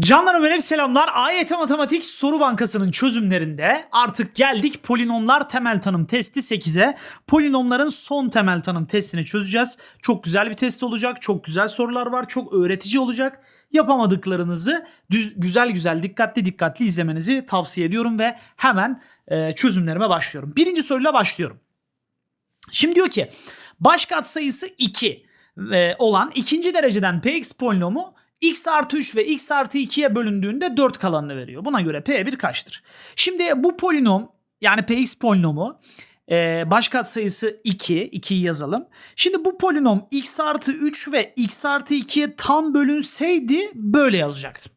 Canlar Ömer'e selamlar. AYT Matematik Soru Bankası'nın çözümlerinde artık geldik polinomlar temel tanım testi 8'e. Polinomların son temel tanım testini çözeceğiz. Çok güzel bir test olacak. Çok güzel sorular var. Çok öğretici olacak. Yapamadıklarınızı düz, güzel güzel dikkatli dikkatli izlemenizi tavsiye ediyorum ve hemen e, çözümlerime başlıyorum. Birinci soruyla başlıyorum. Şimdi diyor ki baş katsayısı 2 e, olan ikinci dereceden px polinomu x artı 3 ve x artı 2'ye bölündüğünde 4 kalanını veriyor. Buna göre p1 kaçtır? Şimdi bu polinom yani px polinomu e, baş katsayısı 2. 2'yi yazalım. Şimdi bu polinom x artı 3 ve x artı 2'ye tam bölünseydi böyle yazacaktım.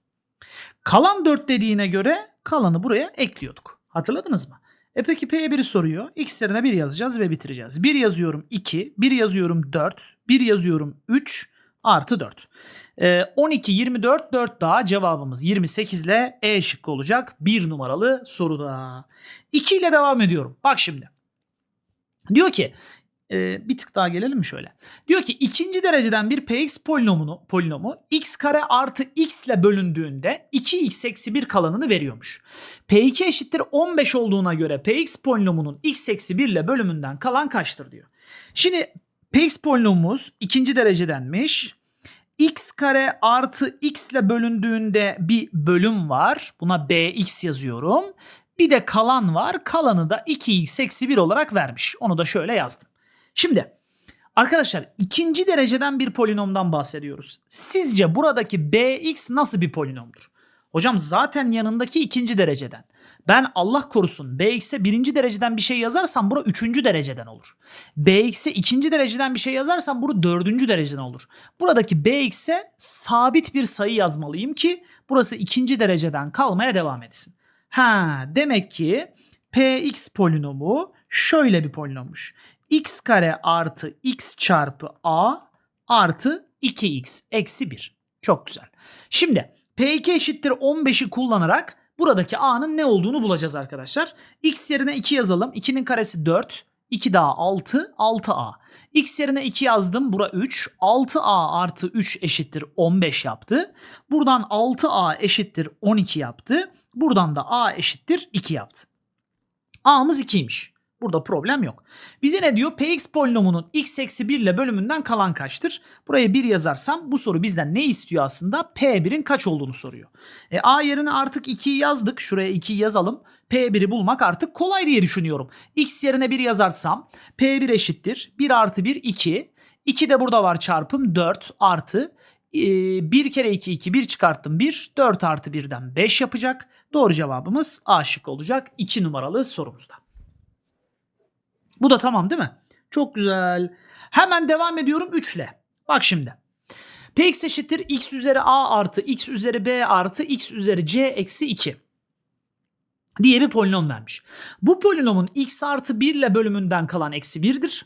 Kalan 4 dediğine göre kalanı buraya ekliyorduk. Hatırladınız mı? E peki P1'i soruyor. X yerine 1 yazacağız ve bitireceğiz. 1 yazıyorum 2, 1 yazıyorum 4, 1 yazıyorum 3 artı 4. Ee, 12, 24, 4 daha cevabımız 28 ile E şıkkı olacak. 1 numaralı soruda. 2 ile devam ediyorum. Bak şimdi. Diyor ki e, bir tık daha gelelim mi şöyle? Diyor ki ikinci dereceden bir px polinomunu, polinomu x kare artı x ile bölündüğünde 2x eksi 1 kalanını veriyormuş. P2 eşittir 15 olduğuna göre px polinomunun x eksi 1 ile bölümünden kalan kaçtır diyor. Şimdi px polinomumuz ikinci derecedenmiş. X kare artı x ile bölündüğünde bir bölüm var. Buna bx yazıyorum. Bir de kalan var. Kalanı da 2x eksi 1 olarak vermiş. Onu da şöyle yazdım. Şimdi arkadaşlar ikinci dereceden bir polinomdan bahsediyoruz. Sizce buradaki bx nasıl bir polinomdur? Hocam zaten yanındaki ikinci dereceden. Ben Allah korusun bx'e birinci dereceden bir şey yazarsam bura üçüncü dereceden olur. bx'e ikinci dereceden bir şey yazarsam bura dördüncü dereceden olur. Buradaki bx'e sabit bir sayı yazmalıyım ki burası ikinci dereceden kalmaya devam etsin. Ha demek ki px polinomu şöyle bir polinommuş. x kare artı x çarpı a artı 2x eksi 1. Çok güzel. Şimdi p2 eşittir 15'i kullanarak buradaki a'nın ne olduğunu bulacağız arkadaşlar. x yerine 2 yazalım. 2'nin karesi 4. 2 daha 6. 6a. x yerine 2 yazdım. Bura 3. 6a artı 3 eşittir 15 yaptı. Buradan 6a eşittir 12 yaptı. Buradan da a eşittir 2 yaptı. a'mız 2'ymiş. Burada problem yok. Bize ne diyor? Px polinomunun x eksi 1 ile bölümünden kalan kaçtır? Buraya 1 yazarsam bu soru bizden ne istiyor aslında? P1'in kaç olduğunu soruyor. E, A yerine artık 2'yi yazdık. Şuraya 2'yi yazalım. P1'i bulmak artık kolay diye düşünüyorum. X yerine 1 yazarsam P1 eşittir. 1 artı 1 2. 2 de burada var çarpım 4 artı 1 kere 2 2 1 çıkarttım 1 4 artı 1'den 5 yapacak. Doğru cevabımız A şık olacak 2 numaralı sorumuzda. Bu da tamam değil mi? Çok güzel. Hemen devam ediyorum 3 ile. Bak şimdi. Px eşittir x üzeri a artı x üzeri b artı x üzeri c eksi 2 diye bir polinom vermiş. Bu polinomun x artı 1 ile bölümünden kalan eksi 1'dir.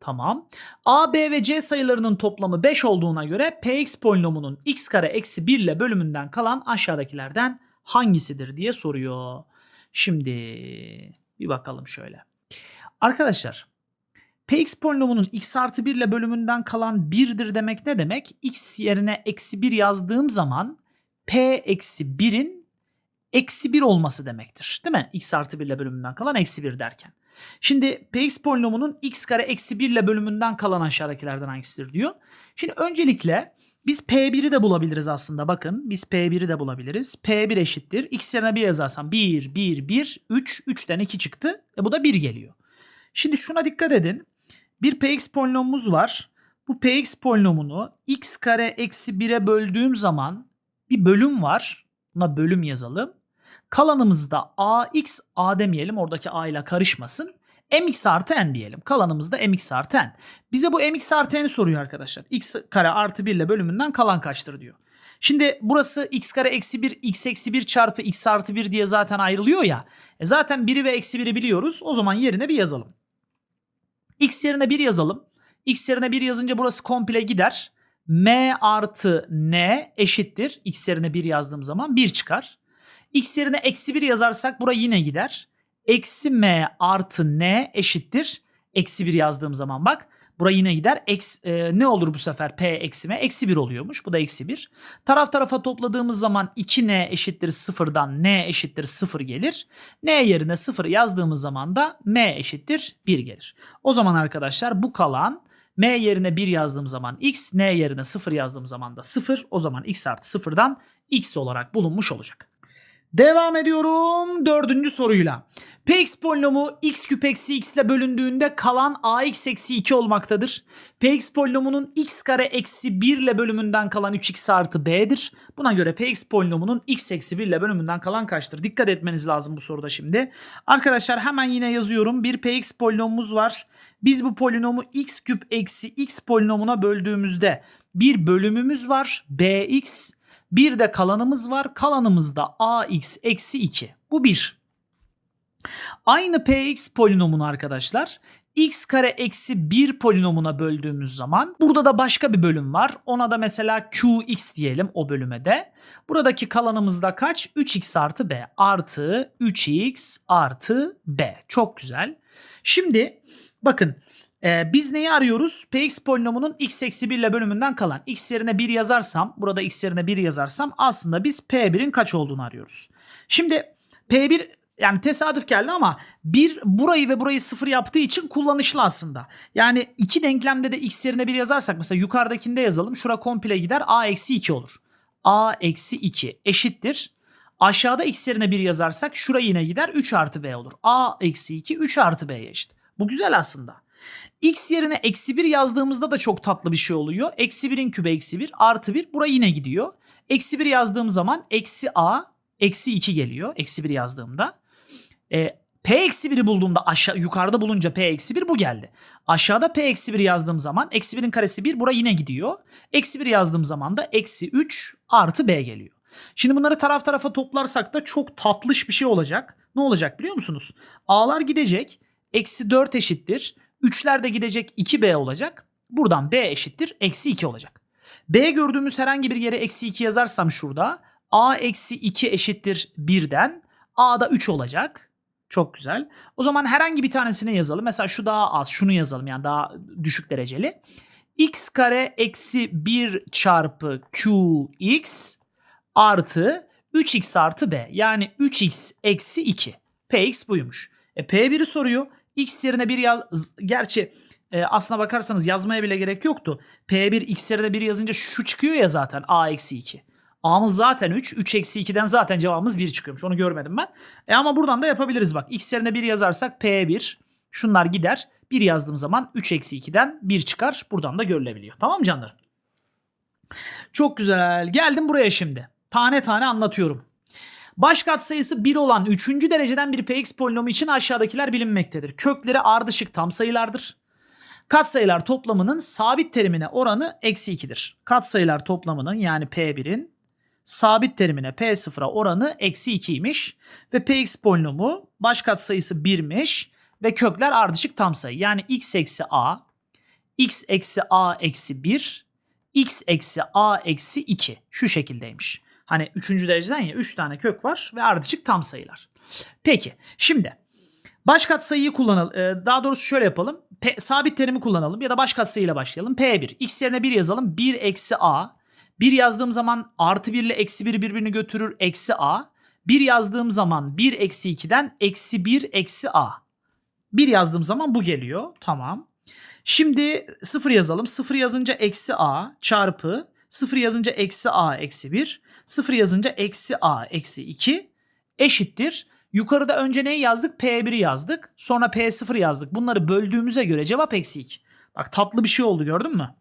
Tamam. A, B ve C sayılarının toplamı 5 olduğuna göre Px polinomunun x kare eksi 1 ile bölümünden kalan aşağıdakilerden hangisidir diye soruyor. Şimdi bir bakalım şöyle. Arkadaşlar Px polinomunun x artı 1 ile bölümünden kalan 1'dir demek ne demek? x yerine eksi 1 yazdığım zaman p eksi 1'in eksi 1 olması demektir. Değil mi? x artı 1 ile bölümünden kalan eksi 1 derken. Şimdi px polinomunun x kare eksi 1 ile bölümünden kalan aşağıdakilerden hangisidir diyor. Şimdi öncelikle biz P1'i de bulabiliriz aslında. Bakın biz P1'i de bulabiliriz. P1 eşittir. X yerine 1 yazarsam 1, 1, 1, 3. 3'ten 2 çıktı. E bu da 1 geliyor. Şimdi şuna dikkat edin. Bir px polinomumuz var. Bu px polinomunu x kare eksi 1'e böldüğüm zaman bir bölüm var. Buna bölüm yazalım. Kalanımızda ax, a demeyelim oradaki a ile karışmasın. mx artı n diyelim. Kalanımızda mx artı n. Bize bu mx artı n'i soruyor arkadaşlar. x kare artı 1 ile bölümünden kalan kaçtır diyor. Şimdi burası x kare eksi 1 x eksi 1 çarpı x artı 1 diye zaten ayrılıyor ya. E zaten 1'i ve eksi 1'i biliyoruz. O zaman yerine bir yazalım. X yerine 1 yazalım. X yerine 1 yazınca burası komple gider. M artı N eşittir. X yerine 1 yazdığım zaman 1 çıkar. X yerine eksi 1 yazarsak bura yine gider. Eksi M artı N eşittir. Eksi 1 yazdığım zaman bak. Bura yine gider. Eks, e, ne olur bu sefer P eksi M? Eksi 1 oluyormuş. Bu da eksi 1. Taraf tarafa topladığımız zaman 2N eşittir 0'dan N eşittir 0 gelir. N yerine 0 yazdığımız zaman da M eşittir 1 gelir. O zaman arkadaşlar bu kalan M yerine 1 yazdığım zaman X, N yerine 0 yazdığım zaman da 0. O zaman X artı 0'dan X olarak bulunmuş olacak. Devam ediyorum dördüncü soruyla. Px polinomu x küp eksi x ile bölündüğünde kalan ax eksi 2 olmaktadır. Px polinomunun x kare eksi 1 ile bölümünden kalan 3x artı b'dir. Buna göre px polinomunun x eksi 1 ile bölümünden kalan kaçtır? Dikkat etmeniz lazım bu soruda şimdi. Arkadaşlar hemen yine yazıyorum. Bir px polinomumuz var. Biz bu polinomu x küp eksi x polinomuna böldüğümüzde bir bölümümüz var. bx bir de kalanımız var. Kalanımız da ax eksi 2. Bu 1. Aynı px polinomunu arkadaşlar x kare eksi 1 polinomuna böldüğümüz zaman burada da başka bir bölüm var. Ona da mesela qx diyelim o bölüme de. Buradaki kalanımızda kaç? 3x artı b artı 3x artı b. Çok güzel. Şimdi bakın ee, biz neyi arıyoruz? Px polinomunun x eksi 1 ile bölümünden kalan. x yerine 1 yazarsam, burada x yerine 1 yazarsam aslında biz P1'in kaç olduğunu arıyoruz. Şimdi P1 yani tesadüf geldi ama bir burayı ve burayı sıfır yaptığı için kullanışlı aslında. Yani iki denklemde de x yerine 1 yazarsak mesela yukarıdakinde yazalım. Şura komple gider a eksi 2 olur. a eksi 2 eşittir. Aşağıda x yerine 1 yazarsak şura yine gider 3 artı b olur. a eksi 2 3 artı b'ye eşit. Bu güzel aslında. X yerine eksi 1 yazdığımızda da çok tatlı bir şey oluyor. Eksi 1'in kübü eksi 1 artı 1 buraya yine gidiyor. Eksi 1 yazdığım zaman eksi a eksi 2 geliyor. Eksi 1 yazdığımda. E, P eksi 1'i bulduğumda aşağı yukarıda bulunca P eksi 1 bu geldi. Aşağıda P eksi 1 yazdığım zaman eksi 1'in karesi 1 bura yine gidiyor. Eksi 1 yazdığım zaman da eksi 3 artı B geliyor. Şimdi bunları taraf tarafa toplarsak da çok tatlış bir şey olacak. Ne olacak biliyor musunuz? A'lar gidecek. Eksi 4 eşittir. 3'ler de gidecek 2b olacak. Buradan b eşittir eksi 2 olacak. b gördüğümüz herhangi bir yere eksi 2 yazarsam şurada a eksi 2 eşittir 1'den a da 3 olacak. Çok güzel. O zaman herhangi bir tanesini yazalım. Mesela şu daha az şunu yazalım yani daha düşük dereceli. x kare eksi 1 çarpı qx artı 3x artı b. Yani 3x eksi 2. px buymuş. E p1'i soruyor. X yerine bir yaz... Gerçi e, aslına bakarsanız yazmaya bile gerek yoktu. P1 X yerine 1 yazınca şu çıkıyor ya zaten A eksi 2. A'mız zaten 3. 3 eksi 2'den zaten cevabımız 1 çıkıyormuş. Onu görmedim ben. E ama buradan da yapabiliriz bak. X yerine 1 yazarsak P1. Şunlar gider. 1 yazdığım zaman 3 eksi 2'den 1 çıkar. Buradan da görülebiliyor. Tamam canlarım? Çok güzel. Geldim buraya şimdi. Tane tane anlatıyorum. Baş katsayısı 1 olan 3. dereceden bir px polinomu için aşağıdakiler bilinmektedir. Kökleri ardışık tam sayılardır. Katsayılar toplamının sabit terimine oranı eksi 2'dir. Katsayılar toplamının yani P1'in sabit terimine P0'a oranı eksi 2'ymiş. Ve Px polinomu baş katsayısı 1'miş ve kökler ardışık tam sayı. Yani x eksi a, x eksi a eksi 1, x eksi a eksi 2 şu şekildeymiş. Hani üçüncü dereceden ya 3 tane kök var ve ardışık tam sayılar. Peki şimdi baş katsayıyı kullanalım. Ee, daha doğrusu şöyle yapalım. P, sabit terimi kullanalım ya da baş katsayıyla başlayalım. P1. X yerine 1 yazalım. 1 eksi A. 1 yazdığım zaman artı 1 ile eksi 1 birbirini götürür. Eksi A. 1 yazdığım zaman 1 eksi 2'den eksi 1 eksi A. 1 yazdığım zaman bu geliyor. Tamam. Şimdi 0 yazalım. 0 yazınca eksi A çarpı 0 yazınca eksi A eksi 1. 0 yazınca eksi a eksi 2 eşittir. Yukarıda önce neyi yazdık? P1'i yazdık. Sonra P0 yazdık. Bunları böldüğümüze göre cevap eksi 2. Bak tatlı bir şey oldu gördün mü?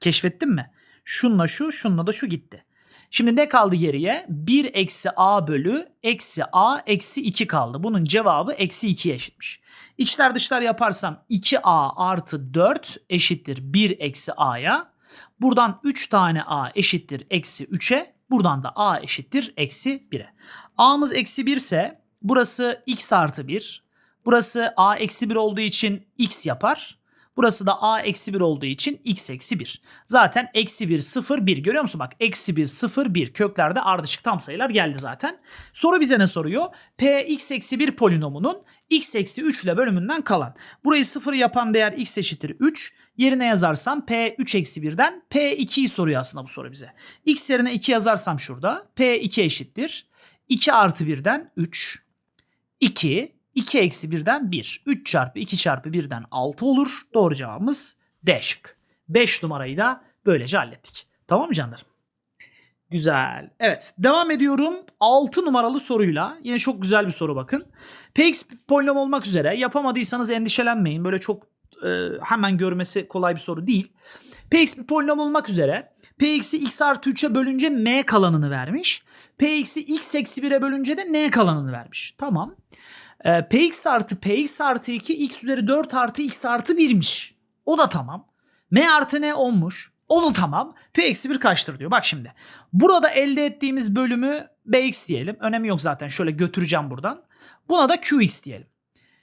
Keşfettin mi? Şunla şu, şunla da şu gitti. Şimdi ne kaldı geriye? 1 eksi a bölü eksi a eksi 2 kaldı. Bunun cevabı eksi 2'ye eşitmiş. İçler dışlar yaparsam 2a artı 4 eşittir 1 eksi a'ya. Buradan 3 tane a eşittir eksi 3'e. Buradan da a eşittir eksi 1'e. a'mız eksi 1 ise burası x artı 1. Burası a eksi 1 olduğu için x yapar. Burası da a eksi 1 olduğu için x eksi 1. Zaten eksi 1 0 1 görüyor musun? Bak eksi 1 0 1 köklerde ardışık tam sayılar geldi zaten. Soru bize ne soruyor? p x eksi 1 polinomunun x eksi 3 ile bölümünden kalan. Burayı 0 yapan değer x eşittir 3. Yerine yazarsam p 3 eksi 1'den p 2'yi soruyor aslında bu soru bize. x yerine 2 yazarsam şurada p 2 eşittir. 2 artı 1'den 3. 2. 2 eksi 1'den 1. 3 çarpı 2 çarpı 1'den 6 olur. Doğru cevabımız D şık. 5 numarayı da böylece hallettik. Tamam mı canlarım? Güzel. Evet devam ediyorum 6 numaralı soruyla. Yine çok güzel bir soru bakın. Px polinom olmak üzere yapamadıysanız endişelenmeyin. Böyle çok e, hemen görmesi kolay bir soru değil. Px bir polinom olmak üzere Px'i x artı 3'e bölünce m kalanını vermiş. Px'i x eksi 1'e bölünce de n kalanını vermiş. Tamam. Ee, Px artı Px artı 2 x üzeri 4 artı x artı 1'miş. O da tamam. M artı n 10'muş. O da tamam. P eksi 1 kaçtır diyor. Bak şimdi. Burada elde ettiğimiz bölümü Bx diyelim. Önemi yok zaten. Şöyle götüreceğim buradan. Buna da Qx diyelim.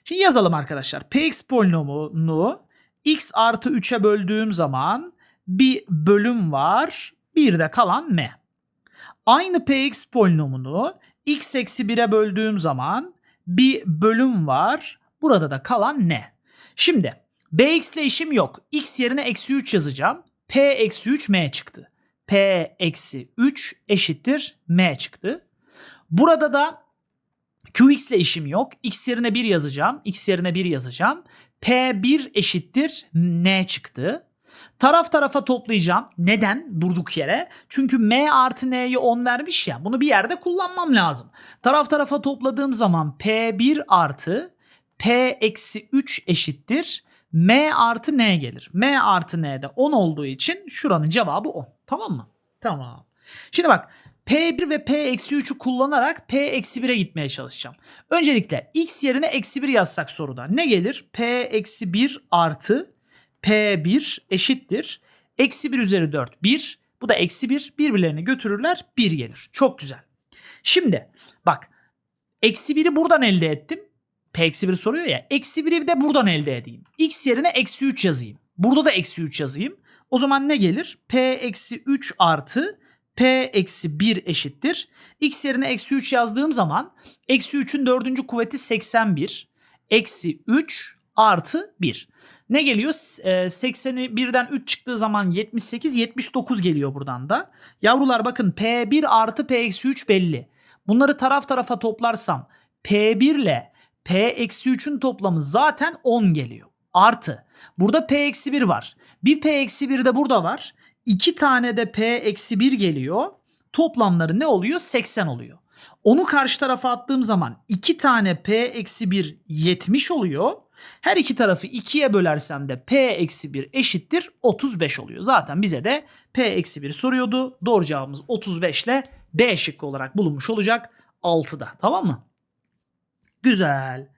Şimdi yazalım arkadaşlar. Px polinomunu x artı 3'e böldüğüm zaman bir bölüm var. Bir de kalan m. Aynı px polinomunu x eksi 1'e böldüğüm zaman bir bölüm var. Burada da kalan ne? Şimdi bx ile işim yok. x yerine eksi 3 yazacağım. p eksi 3 m çıktı. p eksi 3 eşittir m çıktı. Burada da qx ile işim yok. x yerine 1 yazacağım. x yerine 1 yazacağım. p1 eşittir n çıktı. Taraf tarafa toplayacağım. Neden? Durduk yere. Çünkü m artı n'yi 10 vermiş ya. Bunu bir yerde kullanmam lazım. Taraf tarafa topladığım zaman p1 artı p eksi 3 eşittir. m artı n gelir. m artı n de 10 olduğu için şuranın cevabı 10. Tamam mı? Tamam. Şimdi bak P1 ve P eksi 3'ü kullanarak P eksi 1'e gitmeye çalışacağım. Öncelikle x yerine eksi 1 yazsak soruda ne gelir? P eksi 1 artı P1 eşittir. Eksi 1 üzeri 4 1. Bu da eksi 1. Birbirlerini götürürler 1 gelir. Çok güzel. Şimdi bak eksi 1'i buradan elde ettim. P eksi 1 soruyor ya. Eksi 1'i de buradan elde edeyim. X yerine eksi 3 yazayım. Burada da eksi 3 yazayım. O zaman ne gelir? P eksi 3 artı P eksi 1 eşittir. X yerine eksi 3 yazdığım zaman eksi 3'ün dördüncü kuvveti 81. Eksi 3 artı 1. Ne geliyor? Ee, 80'i birden 3 çıktığı zaman 78, 79 geliyor buradan da. Yavrular bakın P1 artı P eksi 3 belli. Bunları taraf tarafa toplarsam P1 ile P eksi 3'ün toplamı zaten 10 geliyor. Artı burada P eksi 1 var. Bir P eksi 1 de burada var. 2 tane de P eksi 1 geliyor. Toplamları ne oluyor? 80 oluyor. Onu karşı tarafa attığım zaman 2 tane P eksi 1 70 oluyor. Her iki tarafı 2'ye bölersem de P eksi 1 eşittir 35 oluyor. Zaten bize de P eksi 1'i soruyordu. Doğru cevabımız 35 ile D şıkkı olarak bulunmuş olacak 6'da. Tamam mı? Güzel.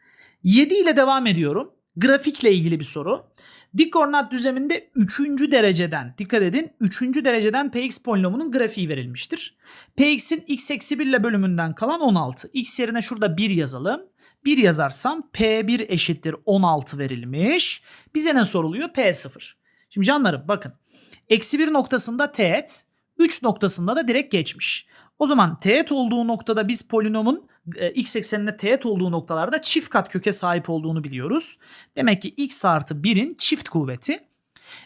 7 ile devam ediyorum. Grafikle ilgili bir soru. Dik koordinat düzleminde 3. dereceden dikkat edin 3. dereceden px polinomunun grafiği verilmiştir. px'in x eksi 1 ile bölümünden kalan 16. x yerine şurada 1 yazalım. 1 yazarsam P1 eşittir 16 verilmiş. Bize ne soruluyor? P0. Şimdi canlarım bakın. Eksi 1 noktasında teğet, 3 noktasında da direkt geçmiş. O zaman teğet olduğu noktada biz polinomun e, x eksenine teğet olduğu noktalarda çift kat köke sahip olduğunu biliyoruz. Demek ki x artı 1'in çift kuvveti.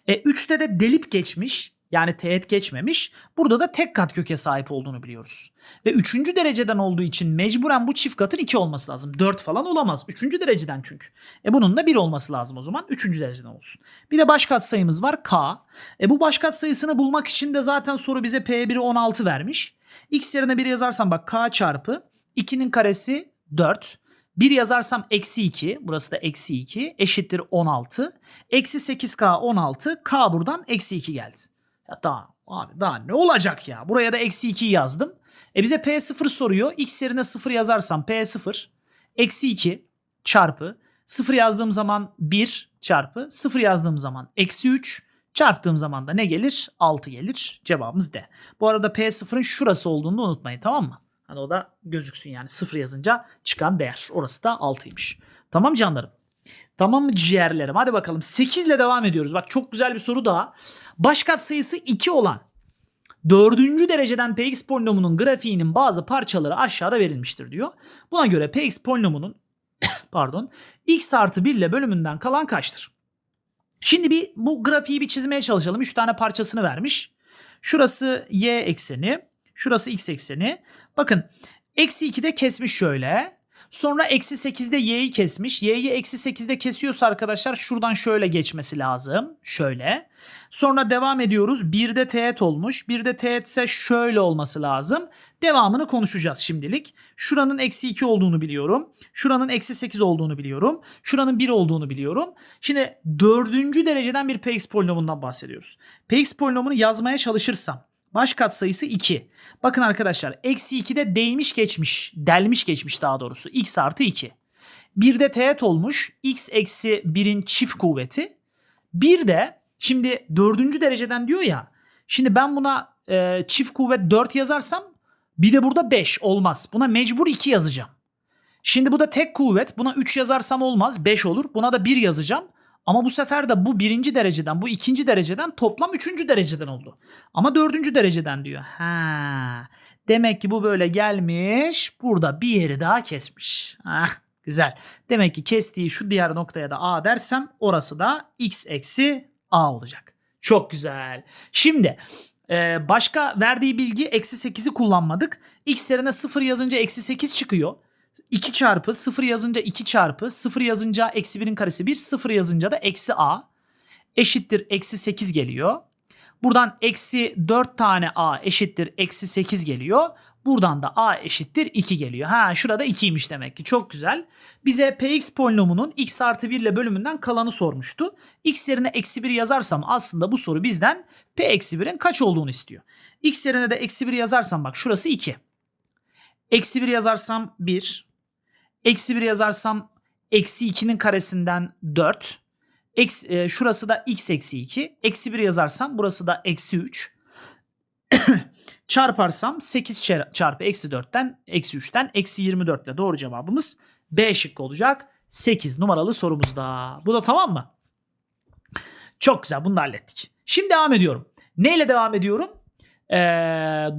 E, 3'te de delip geçmiş yani teğet geçmemiş. Burada da tek kat köke sahip olduğunu biliyoruz. Ve 3. dereceden olduğu için mecburen bu çift katın 2 olması lazım. 4 falan olamaz. 3. dereceden çünkü. E bunun da 1 olması lazım o zaman. 3. dereceden olsun. Bir de baş katsayımız var k. E bu baş katsayısını bulmak için de zaten soru bize P1'i 16 vermiş. X yerine 1 yazarsam bak k çarpı 2'nin karesi 4. 1 yazarsam eksi 2. Burası da eksi 2. Eşittir 16. Eksi 8k 16. K buradan eksi 2 geldi. Ya daha abi daha ne olacak ya? Buraya da eksi 2'yi yazdım. E bize P0 soruyor. X yerine 0 yazarsam P0 eksi 2 çarpı 0 yazdığım zaman 1 çarpı 0 yazdığım zaman eksi 3 çarptığım zaman da ne gelir? 6 gelir. Cevabımız D. Bu arada P0'ın şurası olduğunu unutmayın tamam mı? Hani o da gözüksün yani 0 yazınca çıkan değer. Orası da 6'ymış. Tamam canlarım. Tamam mı ciğerlerim? Hadi bakalım 8 ile devam ediyoruz. Bak çok güzel bir soru daha. Baş katsayısı 2 olan dördüncü dereceden Px polinomunun grafiğinin bazı parçaları aşağıda verilmiştir diyor. Buna göre Px polinomunun pardon x artı 1 ile bölümünden kalan kaçtır? Şimdi bir bu grafiği bir çizmeye çalışalım. 3 tane parçasını vermiş. Şurası y ekseni. Şurası x ekseni. Bakın eksi 2'de kesmiş şöyle. Sonra eksi 8'de y'yi kesmiş. Y'yi eksi 8'de kesiyorsa arkadaşlar şuradan şöyle geçmesi lazım. Şöyle. Sonra devam ediyoruz. 1'de teğet olmuş. 1'de teğet ise şöyle olması lazım. Devamını konuşacağız şimdilik. Şuranın eksi 2 olduğunu biliyorum. Şuranın eksi 8 olduğunu biliyorum. Şuranın 1 olduğunu biliyorum. Şimdi dördüncü dereceden bir Px polinomundan bahsediyoruz. Px polinomunu yazmaya çalışırsam baş katsayısı 2. Bakın arkadaşlar eksi 2'de değmiş geçmiş. Delmiş geçmiş daha doğrusu. x artı 2. 1'de teğet olmuş. x eksi 1'in çift kuvveti. Bir de şimdi dördüncü dereceden diyor ya. Şimdi ben buna e, çift kuvvet 4 yazarsam bir de burada 5 olmaz. Buna mecbur 2 yazacağım. Şimdi bu da tek kuvvet. Buna 3 yazarsam olmaz. 5 olur. Buna da 1 yazacağım. Ama bu sefer de bu birinci dereceden, bu ikinci dereceden toplam üçüncü dereceden oldu. Ama dördüncü dereceden diyor. Ha, demek ki bu böyle gelmiş, burada bir yeri daha kesmiş. Ah, güzel. Demek ki kestiği şu diğer noktaya da A dersem orası da x eksi A olacak. Çok güzel. Şimdi e, başka verdiği bilgi eksi 8'i kullanmadık. X yerine 0 yazınca eksi 8 çıkıyor. 2 çarpı 0 yazınca 2 çarpı 0 yazınca eksi 1'in karesi 1 0 yazınca da eksi a eşittir eksi 8 geliyor. Buradan eksi 4 tane a eşittir eksi 8 geliyor. Buradan da a eşittir 2 geliyor. Ha şurada 2'ymiş demek ki çok güzel. Bize px polinomunun x artı 1 ile bölümünden kalanı sormuştu. x yerine eksi 1 yazarsam aslında bu soru bizden p eksi 1'in kaç olduğunu istiyor. x yerine de eksi 1 yazarsam bak şurası 2. Eksi 1 yazarsam 1. Eksi 1 yazarsam eksi 2'nin karesinden 4. Eksi, e, şurası da x eksi 2. Eksi 1 yazarsam burası da eksi 3. Çarparsam 8 çarpı eksi 4'ten eksi 3'ten eksi 24 ile doğru cevabımız B şıkkı olacak. 8 numaralı sorumuzda. Bu da tamam mı? Çok güzel bunu da hallettik. Şimdi devam ediyorum. Neyle devam ediyorum? Ee,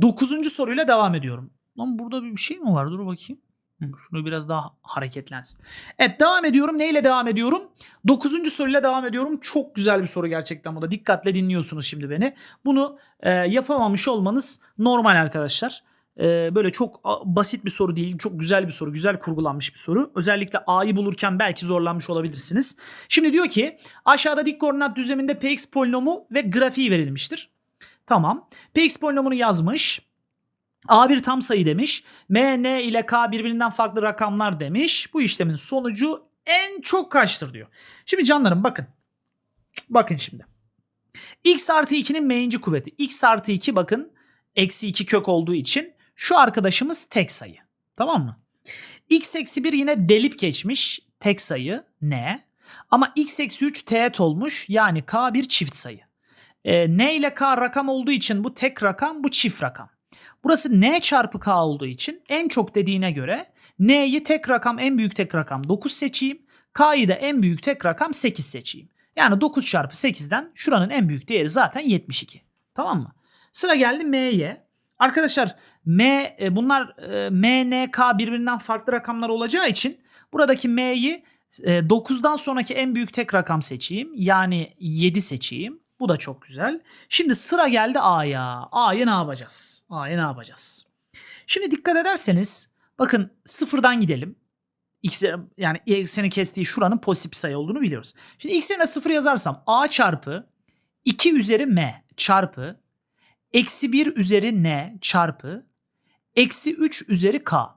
9. soruyla devam ediyorum. Lan burada bir şey mi var? Dur bakayım. Şunu biraz daha hareketlensin. Evet devam ediyorum. Neyle devam ediyorum? Dokuzuncu soruyla devam ediyorum. Çok güzel bir soru gerçekten bu da. Dikkatle dinliyorsunuz şimdi beni. Bunu e, yapamamış olmanız normal arkadaşlar. E, böyle çok basit bir soru değil. Çok güzel bir soru. Güzel kurgulanmış bir soru. Özellikle A'yı bulurken belki zorlanmış olabilirsiniz. Şimdi diyor ki aşağıda dik koordinat düzleminde Px polinomu ve grafiği verilmiştir. Tamam. Px polinomunu yazmış. A bir tam sayı demiş. M, N ile K birbirinden farklı rakamlar demiş. Bu işlemin sonucu en çok kaçtır diyor. Şimdi canlarım bakın. Bakın şimdi. X artı 2'nin m'inci kuvveti. X artı 2 bakın eksi 2 kök olduğu için şu arkadaşımız tek sayı. Tamam mı? X eksi 1 yine delip geçmiş tek sayı N. Ama X eksi 3 teğet olmuş yani K bir çift sayı. E, N ile K rakam olduğu için bu tek rakam bu çift rakam. Burası n çarpı k olduğu için en çok dediğine göre n'yi tek rakam en büyük tek rakam 9 seçeyim. K'yı da en büyük tek rakam 8 seçeyim. Yani 9 çarpı 8'den şuranın en büyük değeri zaten 72. Tamam mı? Sıra geldi m'ye. Arkadaşlar m e, bunlar e, m, n, k birbirinden farklı rakamlar olacağı için buradaki m'yi 9'dan e, sonraki en büyük tek rakam seçeyim. Yani 7 seçeyim. Bu da çok güzel. Şimdi sıra geldi A'ya. A'ya ne yapacağız? A'ya ne yapacağız? Şimdi dikkat ederseniz bakın sıfırdan gidelim. X yani ekseni kestiği şuranın pozitif sayı olduğunu biliyoruz. Şimdi x yerine sıfır yazarsam a çarpı 2 üzeri m çarpı eksi 1 üzeri n çarpı eksi 3 üzeri k.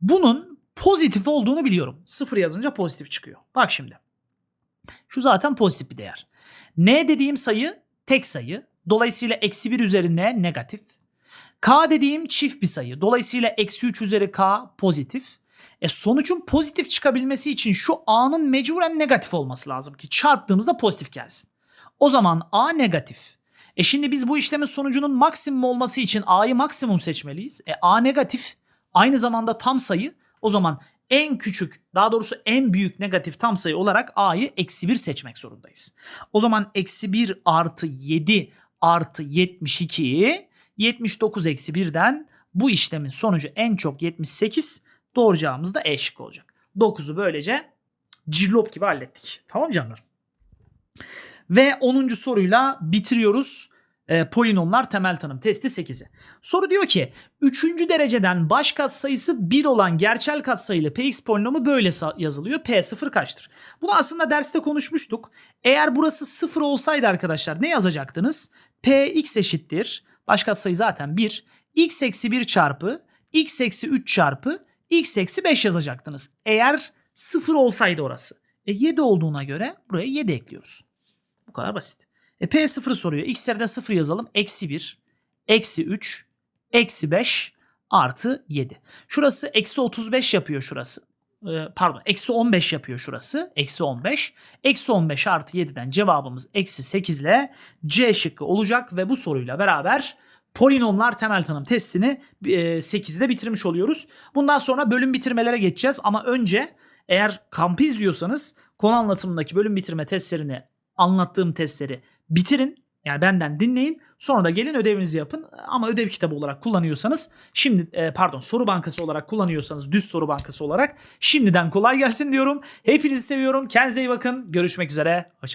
Bunun pozitif olduğunu biliyorum. Sıfır yazınca pozitif çıkıyor. Bak şimdi. Şu zaten pozitif bir değer. N dediğim sayı tek sayı. Dolayısıyla eksi 1 üzeri negatif. K dediğim çift bir sayı. Dolayısıyla eksi 3 üzeri K pozitif. E sonucun pozitif çıkabilmesi için şu A'nın mecburen negatif olması lazım ki çarptığımızda pozitif gelsin. O zaman A negatif. E şimdi biz bu işlemin sonucunun maksimum olması için A'yı maksimum seçmeliyiz. E A negatif aynı zamanda tam sayı. O zaman en küçük daha doğrusu en büyük negatif tam sayı olarak a'yı eksi 1 seçmek zorundayız. O zaman eksi 1 artı 7 artı 72 79 eksi 1'den bu işlemin sonucu en çok 78 doğru cevabımız da E olacak. 9'u böylece cillop gibi hallettik. Tamam canlar. Ve 10. soruyla bitiriyoruz. E, polinomlar temel tanım testi 8'i. Soru diyor ki 3. dereceden baş katsayısı 1 olan gerçel katsayılı px polinomu böyle yazılıyor. P0 kaçtır? Bunu aslında derste konuşmuştuk. Eğer burası 0 olsaydı arkadaşlar ne yazacaktınız? Px eşittir. Baş katsayı zaten 1. x eksi 1 çarpı x eksi 3 çarpı x eksi 5 yazacaktınız. Eğer 0 olsaydı orası. E 7 olduğuna göre buraya 7 ekliyoruz. Bu kadar basit. E P0 soruyor. X'lerde 0 yazalım. Eksi 1, eksi 3, eksi 5 artı 7. Şurası eksi 35 yapıyor şurası. Ee, pardon eksi 15 yapıyor şurası. Eksi 15. Eksi 15 artı 7'den cevabımız eksi 8 ile C şıkkı olacak ve bu soruyla beraber polinomlar temel tanım testini e, 8'de bitirmiş oluyoruz. Bundan sonra bölüm bitirmelere geçeceğiz ama önce eğer kampı izliyorsanız konu anlatımındaki bölüm bitirme testlerini anlattığım testleri bitirin. Yani benden dinleyin. Sonra da gelin ödevinizi yapın. Ama ödev kitabı olarak kullanıyorsanız şimdi e, pardon soru bankası olarak kullanıyorsanız düz soru bankası olarak şimdiden kolay gelsin diyorum. Hepinizi seviyorum. Kendinize iyi bakın. Görüşmek üzere. Hoşçakalın.